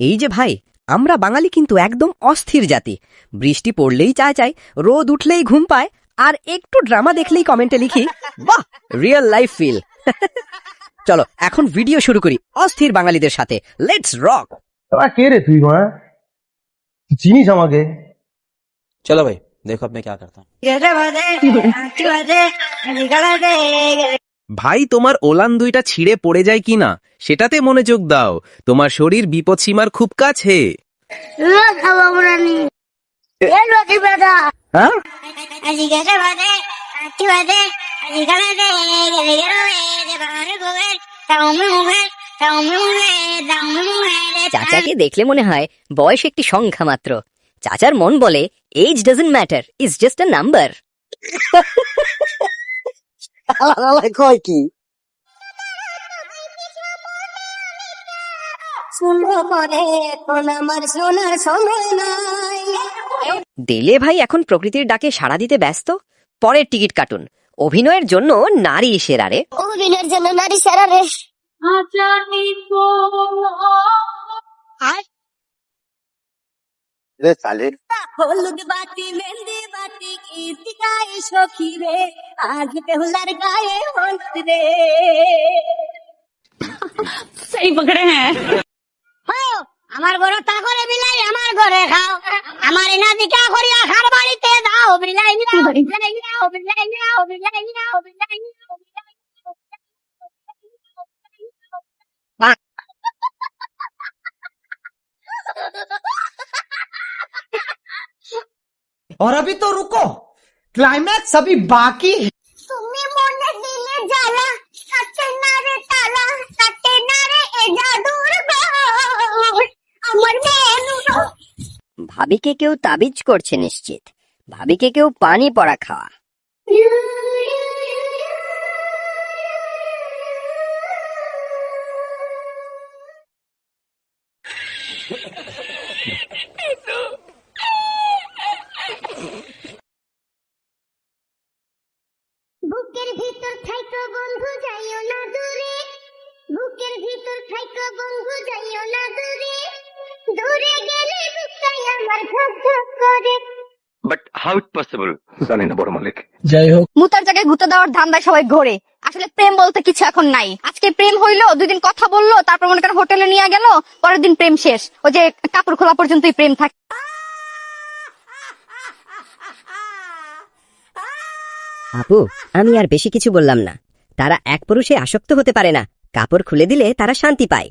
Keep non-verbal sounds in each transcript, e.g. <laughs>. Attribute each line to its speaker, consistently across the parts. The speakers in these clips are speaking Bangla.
Speaker 1: এই যে ভাই আমরা বাঙালি কিন্তু একদম অস্থির জাতি বৃষ্টি পড়লেই চা চাই রোদ উঠলেই ঘুম পায় আর একটু ড্রামা দেখলেই কমেন্টে লিখি বাহ রিয়েল লাইফ ফিল চলো এখন ভিডিও শুরু করি অস্থির বাঙালিদের সাথে লেটস রক
Speaker 2: কে রে তুই হ্যাঁ চিনিস আমাকে
Speaker 3: চলো ভাই দেখো আপনি কে করতাম
Speaker 4: ভাই, তোমার ওলান দুইটা ছিঁড়ে পড়ে যায় কিনা? সেটাতে মনোযোগ দাও। তোমার শরীর বিপদ সীমার খুব কাছে।
Speaker 2: হ্যাঁ?
Speaker 1: চাচাকে দেখলে মনে হয় বয়স একটি সংখ্যা মাত্র। চাচার মন বলে age doesn't matter is just a number
Speaker 2: কয় কি?
Speaker 5: শুনব পরে এখন আমার শোনার সময় নাই।
Speaker 1: দেলে ভাই এখন প্রকৃতির ডাকে সাড়া দিতে ব্যস্ত। পরের টিকিট কাটুন। অভিনয়ের জন্য নারী সেরারে
Speaker 5: অভিনয়ের জন্য নারী সেরা রে।
Speaker 2: রে
Speaker 5: হলুদ বাতি মেহেন্দি বাতি কীর্তি গায়ে সখী রে? আজ বেহুলার গায়ে হলুদ রে।
Speaker 6: সেই পকড়ে
Speaker 5: হ্যাঁ। আমার ঘরে তা করে বিলাই আমার ঘরে খাও। আমার
Speaker 7: और अभी तो रुको क्लाइमैक्स अभी बाकी है
Speaker 5: তুমি মনে দিলে জ্বালা কাটে না রে তালা কাটে না রে এ জাদুর ঘর আমার মেনু
Speaker 1: ভাবিকে কেউ তাবিজ করছে নিশ্চিত ভাবিকে কেউ পানি পড়া খাওয়া
Speaker 5: বুকের <laughs> বন্ধু যাইও না দূরে। দূরে গেলে বুকটাই আমার ধক ধক করে।
Speaker 8: বাট হাউ ইট পসিবল জানি না বড় মালিক।
Speaker 2: যাই হোক।
Speaker 6: মুতার জায়গায় গুতা দেওয়ার ধান্দায় সবাই ঘোরে। আসলে প্রেম বলতে কিছু এখন নাই। আজকে প্রেম হইল দুই দিন কথা বলল তারপর মনে করেন হোটেলে নিয়ে গেল পরের দিন প্রেম শেষ। ওই যে কাপড় খোলা পর্যন্তই প্রেম থাকে।
Speaker 1: আপু আমি আর বেশি কিছু বললাম না। তারা এক পুরুষে আসক্ত হতে পারে না। কাপড় খুলে দিলে তারা শান্তি পায়।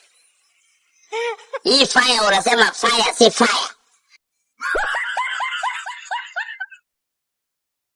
Speaker 9: Hii fire unasema fire si fire.